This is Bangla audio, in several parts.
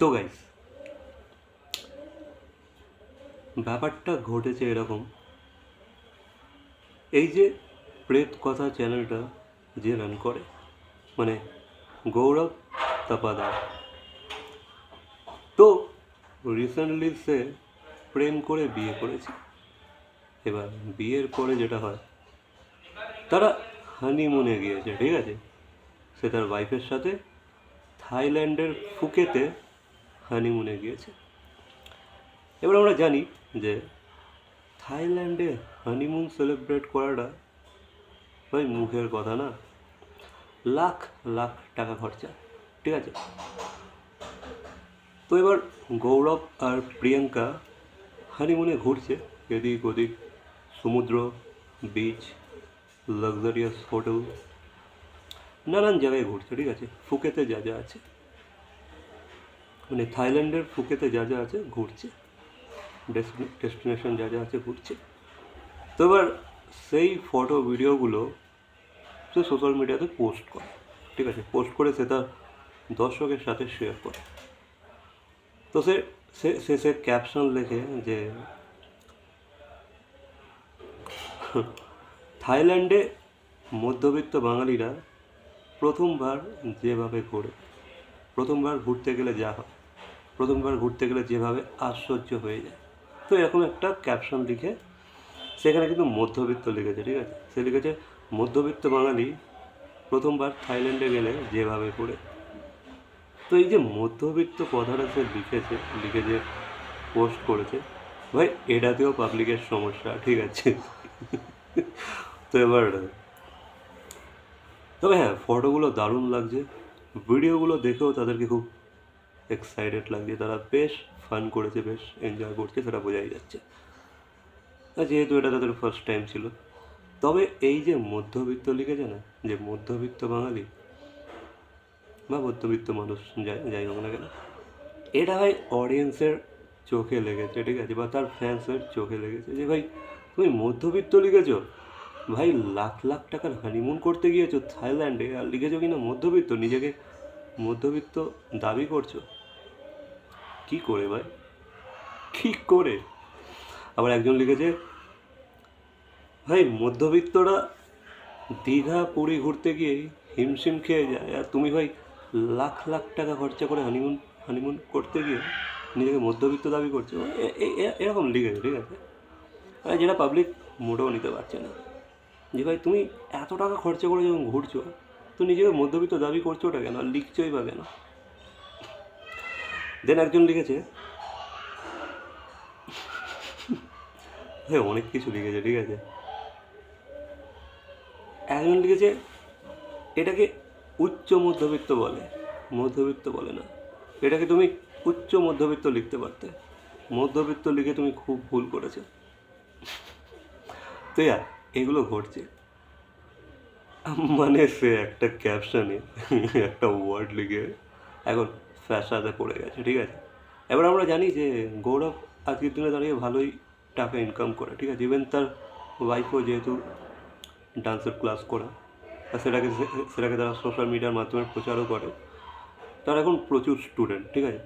তো গাইস ব্যাপারটা ঘটেছে এরকম। এই যে প্রেত কথা চ্যানেলটা যে রান করে মানে গৌরব তাপাদার তো রিসেন্টলি সে প্রেম করে বিয়ে করেছে। এবার বিয়ের পরে যেটা হয়, তারা হানিমুনে গিয়েছে, ঠিক আছে? সে তার ওয়াইফের সাথে থাইল্যান্ডের ফুকেতে হানিমুনে গিয়েছে। এবার আমরা জানি যে থাইল্যান্ডে হানিমুন সেলিব্রেট করাটা ভাই মুখের কথা না। লাখ লাখ টাকা খরচা, ঠিক আছে? তো এবার গৌরব আর প্রিয়াঙ্কা হানিমুনে ঘুরছে এদিক ওদিক, সমুদ্র বিচ লাক্সারিয়াস হোটেল নানান জায়গায় ঘুরছে, ঠিক আছে? ফুকেতে যা যা আছে। মানে থাইল্যান্ডের ফুকেতে যা যা আছে ঘুরছে ডেস্টিনেশন যা যা আছে ঘুরছে। তো এবার সেই ফটো, ভিডিওগুলো সে সোশ্যাল মিডিয়াতে পোস্ট করে, ঠিক আছে? পোস্ট করে সে তার দর্শকের সাথে শেয়ার করে। তো সে সে সে ক্যাপশন লেখে যে, থাইল্যান্ডে মধ্যবিত্ত বাঙালিরা প্রথমবার যেভাবে ঘোরে, প্রথমবার ঘুরতে গেলে যা হয়। প্রথমবার ঘুরতে গেলে যেভাবে আশ্চর্য হয়ে যায়। তো এরকম একটা ক্যাপশন লিখে, সেখানে কিন্তু মধ্যবিত্ত লিখেছে, ঠিক আছে? সে লিখেছে, মধ্যবিত্ত বাঙালি প্রথমবার থাইল্যান্ডে গেলে যেভাবে ঘুরে তো এই যে মধ্যবিত্ত কথাটা সে লিখেছে লিখে যে পোস্ট করেছে, ভাই এটাতেও পাবলিকের সমস্যা, ঠিক আছে? তো এবার, তবে হ্যাঁ ফটোগুলো দারুণ লাগছে। ভিডিওগুলো দেখেও তাদেরকে খুব এক্সাইটেড লাগছে, তারা বেশ ফান করেছে, বেশ এনজয় করছে, সেটা বোঝাই যাচ্ছে। আর যেহেতু এটা তাদের ফার্স্ট টাইম ছিল, তবে এই যে মধ্যবিত্ত লিখেছে না, যে মধ্যবিত্ত বাঙালি বা মধ্যবিত্ত মানুষ, যাই যাই হোক না কেন, এটা ভাই অডিয়েন্সের চোখে লেগেছে, ঠিক আছে? বা তার ফ্যান্সের চোখে লেগেছে যে ভাই, তুমি মধ্যবিত্ত লিখেছো? ভাই লাখ লাখ টাকার হানিমুন করতে গিয়েছো, থাইল্যান্ডে, আর লিখেছো কিনা মধ্যবিত্ত, নিজেকে মধ্যবিত্ত দাবি করছ? কি করে ভাই? কি করে? আবার একজন লিখেছে, ভাই, মধ্যবিত্তরা দীঘা, পুরী ঘুরতে গিয়ে হিমশিম খেয়ে যায়। আর তুমি ভাই, লাখ লাখ টাকা খরচা করে হানিমুন হানিমুন করতে গিয়ে নিজেকে মধ্যবিত্ত দাবি করছ? এরকম লিখেছে, ঠিক আছে? আর, যেটা পাবলিক মোটেও নিতে পারছে না। যে ভাই, তুমি এত টাকা খরচা করে যখন ঘুরছো, তো নিজেকে মধ্যবিত্ত দাবি করছ ওটা কেন? আর লিখছোই বা কেন? দেন একজন লিখেছে। হ্যাঁ অনেক কিছু লিখেছে, ঠিক আছে। একজন লিখেছে, এটাকে উচ্চ মধ্যবিত্ত বলে। মধ্যবিত্ত বলে না। এটাকে তুমি উচ্চ মধ্যবিত্ত লিখতে পারতে। মধ্যবিত্ত লিখে তুমি খুব ভুল করেছ। তো ইয়া এগুলো ঘটছে। মানে সে একটা ক্যাপশনে একটা ওয়ার্ড লিখে। এখন ফ্যাশাতে পড়ে গেছে, ঠিক আছে? এবার আমরা জানি যে গৌরব আজকের দিনে দাঁড়িয়ে ভালোই টাকা ইনকাম করে, ঠিক আছে? ইভেন তার ওয়াইফও যেহেতু ডান্সের ক্লাস করে আর সেটাকে সেটাকে তারা সোশ্যাল মিডিয়ার মাধ্যমে প্রচারও করে। তার এখন প্রচুর স্টুডেন্ট ঠিক আছে?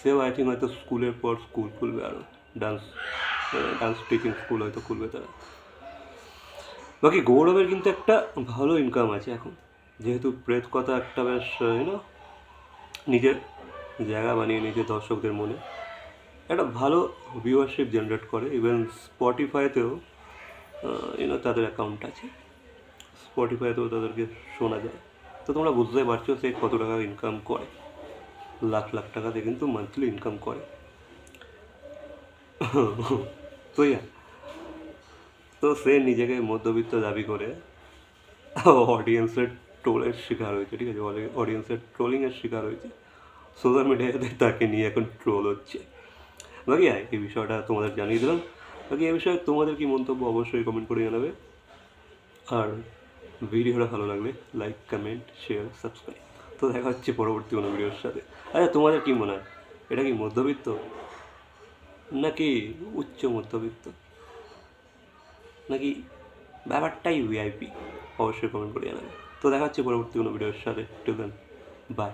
সেও আই থিঙ্ক হয়তো স্কুলের পর স্কুল খুলবে আরও ডান্স ডান্স টিচিং স্কুল হয়তো খুলবে তারা। বাকি গৌরবের কিন্তু একটা ভালো ইনকাম আছে এখন। যেহেতু প্রেত কথা একটা বেশ ইউনো নিজের জায়গা বানিয়ে নিয়েছে দর্শকদের মনে। একটা ভালো ভিউয়ারশিপ জেনারেট করে। ইভেন স্পটিফাইতেও ইউনো তাদের অ্যাকাউন্ট আছে। স্পটিফাইতেও তাদেরকে শোনা যায়। তো তোমরা বুঝতে পারছ সে কত টাকা ইনকাম করে। লাখ লাখ টাকাতে কিন্তু মান্থলি ইনকাম করে। তো ইয়া। তো সে নিজেকে মধ্যবিত্ত দাবি করে অডিয়েন্সের ট্রোলের শিকার হয়েছে, ঠিক আছে? অডিয়েন্সের ট্রোলিংয়ের শিকার হয়েছে। সোশ্যাল মিডিয়াতে তাকে নিয়ে এখন ট্রোল হচ্ছে। বাকি হ্যাঁ এই বিষয়টা তোমাদের জানিয়ে দিলাম। বাকি এই বিষয়ে তোমাদের কি মন্তব্য অবশ্যই কমেন্ট করে জানাবে। আর ভিডিওটা ভালো লাগলে লাইক কমেন্ট শেয়ার সাবস্ক্রাইব তো দেখা হচ্ছে পরবর্তী কোনো ভিডিওর সাথে। আচ্ছা তোমাদের কি মনে হয়? এটা কি মধ্যবিত্ত? নাকি উচ্চ মধ্যবিত্ত? নাকি ব্যাপারটাই ভিআইপি অবশ্যই কমেন্ট করে জানাবে। তো দেখা হচ্ছে পরবর্তী কোনো ভিডিওর সাথে। Two then by